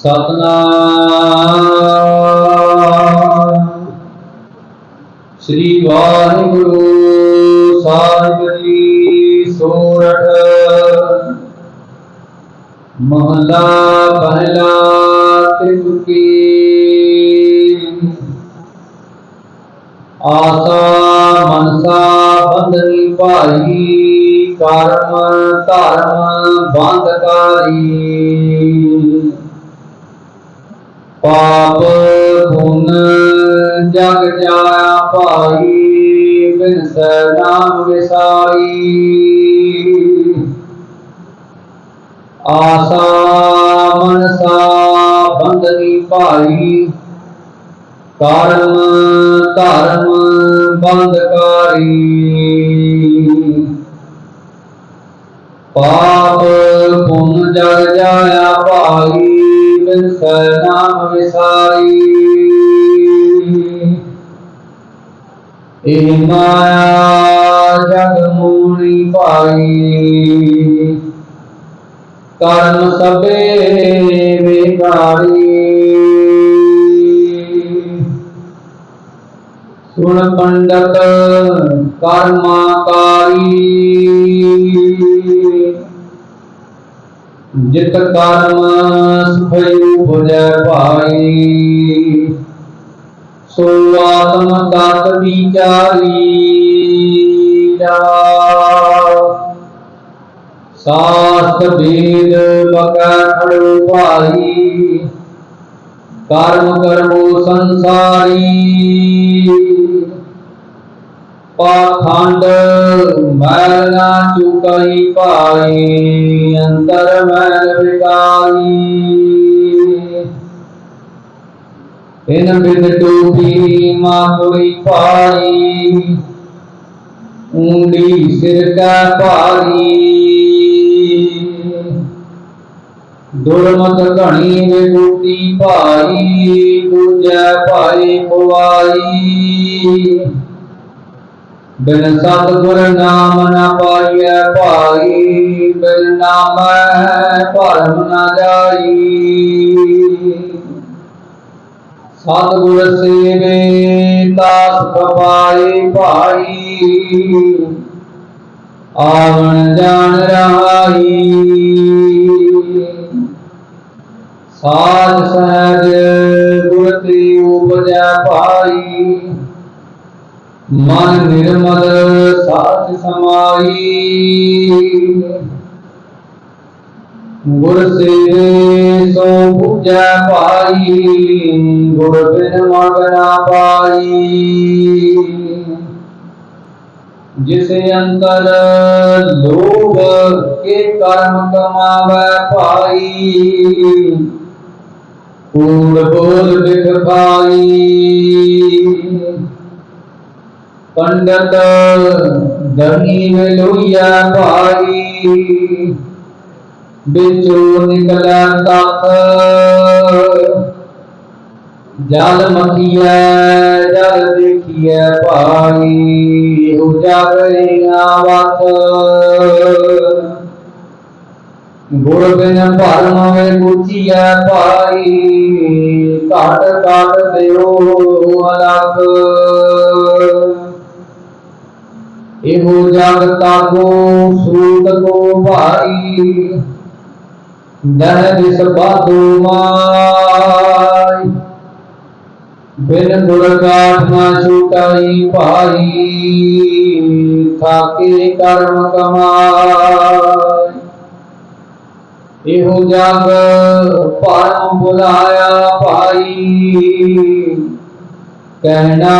ਸਤਨਾਮ। ਸ੍ਰੀ ਵਾਹਿਗੁਰੂ ਸਾਹਿਬ ਜੀ ਸੋਰਠ ਮਹਲਾ ਪਹਿਲਾ ਤਿਰੁਕੀ ਆਸਾ ਮਨਸਾ ਬੰਧਨੀ ਭਾਈ ਕਰਮ ਧਰਮ ਬੰਧਕਾਰੀ। ਪਾਪ ਪੁਨ ਜਗ ਜਾਇਆ ਭਾਈ, ਬਿਨ ਨਾਮ ਵਿਸਾਰੀ। ਆਸਾ ਮਨਸਾ ਬੰਦਨੀ ਭਾਈ, ਕਰਮ ਧਰਮ ਬੰਦਕਾਰੀ ਪਾਪ ਪੁਨ ਜਗ ਜਾਇਆ ਭਾਈ सरनाम विसाई माया जगमूणी पाई। कर्म सबे विकारी सुन पंडत कर्माकारी। ਜਿਤ ਕਰਮ ਸੁਖਯੂ ਭਜੈ ਭਾਈ। ਸੋ ਆਤਮ ਤਤ ਵਿਚਾਰੀ ਸਾਸਤ ਬੀਦ ਬਕੈ ਖੜੂ ਭਾਈ। ਕਰਮ ਕਰਮੋ ਸੰਸਾਰੀ। पाखंड मैल ना चुकई पाई, अंतर मैल बिकारी इन बिद टोपी मांगुरी पाई, ऊंडी सिर का पारी दुर्मत घनी विभूति पाई पूजा पाई बुआई बिन सतगुर नाम न पाई पाई बिन नाम परम न जाई सतगुर सेवे दास पाई पाई आवन जान रहाई साध सहज गुरती उपजा पाई। मन निर्मल सात समाई। गुर से सो पूजा पाई गुर बिन मगना पाई। जिस अंतर लोभ के कर्म कमावे पाई, पूर्ण बोल दिख पाई। पंडत धनी लोहिया बिचो निकला जल मखिया, जल देखिया भाई उजागरे आवत गुड़ बिन भरम में गुचिया भाई काट काट अलग जागता को श्रुत को भाई नह जिस बातों माई बिन गुड़ काठ छूटाई पाई थाके कर्म कमाई इहु जाग परम बुलाया भाई, कहना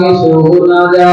किसो न जा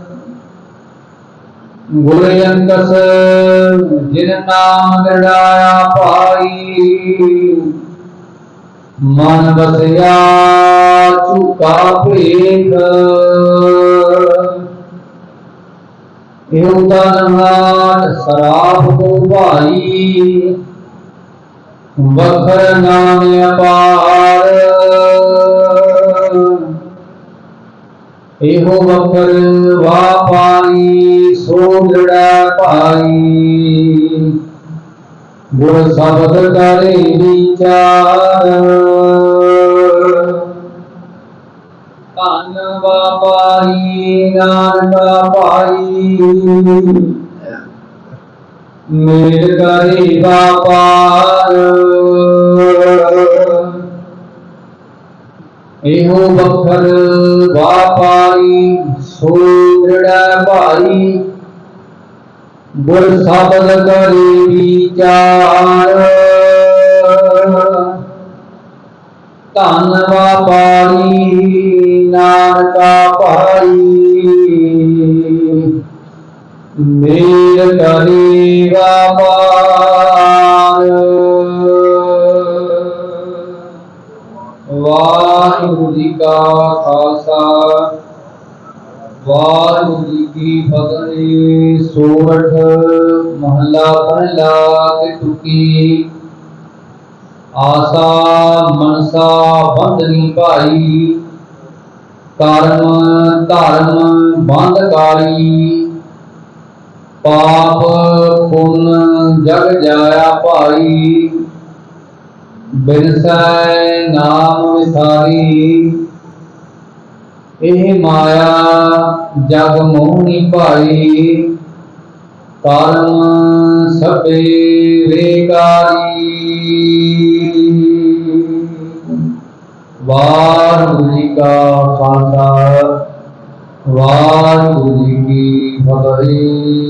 ਗੁਰਯੰਤਸ ਜਿਨ ਨਾਮ ਨਿਰੜਾਇਆ ਭਾਈ। ਮਨ ਵਸਿਆ ਚੁਕਾ ਭੇਖ। ਇਹ ਉਤਾਨਹਾਰ ਸਰਾਪ ਕੋ ਭਾਈ। ਵਖਰ ਨਾਮ ਅਪਾਰ। ਇਹੋ ਵਖਰ ਵਾਪਾਰੀ ਸੋ ਦ੍ਰਿੜਾ ਭਾਈ ਗੁਰ ਸ਼ਬਦ ਕਰੇ ਵਿਚਾਰ। ਧੰਨ ਵਾਪਾਰੀ, ਨਾਨਕਾ ਭਾਈ ਮੇਲ ਕਰੇ ਵਾਪਾਰ। ਇਹੋ ਬਖਰ ਵਾਪਾਰੀ ਸੋ ਦ੍ਰਿੜਾ ਭਾਈ ਗੁਰ ਸ਼ਬਦ ਕਰੇ ਵਿਚਾਰ ਧੰਨ ਵਾਪਾਰੀ ਨਾਨਕਾ ਭਾਈ ਮੇਲ ਕਰੀ ਵਾਹਿਗੁਰੂ ਜੀ ਕਾ ਖਾਲਸਾ ਵਾਹਿਗੁਰੂ ਜੀ ਕੀ ਫਤਿਹ ਸੋਰਠ ਮਹੱਲਾ ਪਹਿਲਾ ਤੇ ਤੁਕੀ ਆਸਾ ਮਨਸਾ ਬੰਧਨੀ ਭਾਈ ਕਰਮ ਧਰਮ ਬੰਧਕਾਰੀ ਪਾਪ ਪੁੰਨ ਜਗ ਜਾਇਆ ਭਾਈ ਬਿਨਸੈ ਨਾਮ ਵਿਸਾਰੀ ਇਹ ਮਾਇਆ ਜਗ ਮੋਹਣੀ ਭਾਈ ਕਰਮ ਸਭੇ ਵੇਕਾਰੀ ਵਾਹਿਗੁਰੂ ਜੀ ਕਾ ਖਾਲਸਾ ਵਾਹਿਗੁਰੂ ਜੀ ਕੀ ਫਤਿਹ